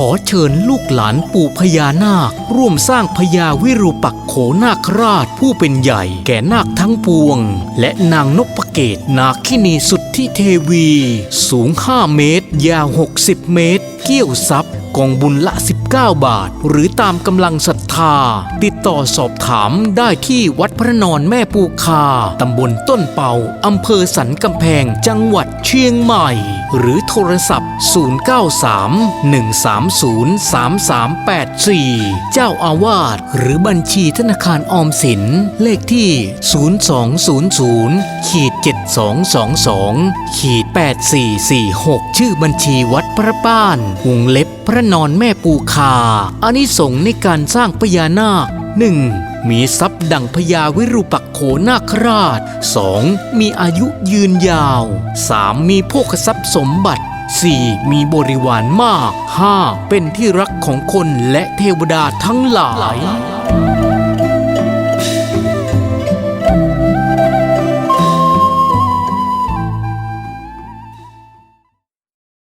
ขอเชิญลูกหลานปู่พญานาค ร่วมสร้างพญาวิรูปักโขนาคราชผู้เป็นใหญ่แก่นาคทั้งปวง และนางนพเกตนาคินีสุดที่เทวี สูง 5 เมตร ยาว 60 เมตร เกี้ยวซับ กองบุญละ 19 บาท หรือตามกำลังศรัทธา ติดต่อสอบถามได้ที่วัดพระนอนแม่ปูคา ตำบลต้นเป่าอำเภอสันกำแพงจังหวัดเชียงใหม่ หรือโทรศัพท์ 093-130-3384 เจ้าอาวาสหรือบัญชีธนาคารออมสิน เลขที่ 0200ขีด7222ขีด8446 ชื่อบัญชีวัดพระป้าน วงเล็บพระนอนแม่ปูคาอานิสงส์ในการสร้างพญานาค 1. มีทรัพย์ดังพญาวิรุปักโขนาคราช 2. มีอายุยืนยาว 3. มีโภคทรัพย์สมบัติ 4. มีบริวารมาก 5. เป็นที่รักของคนและเทวดาทั้งหลาย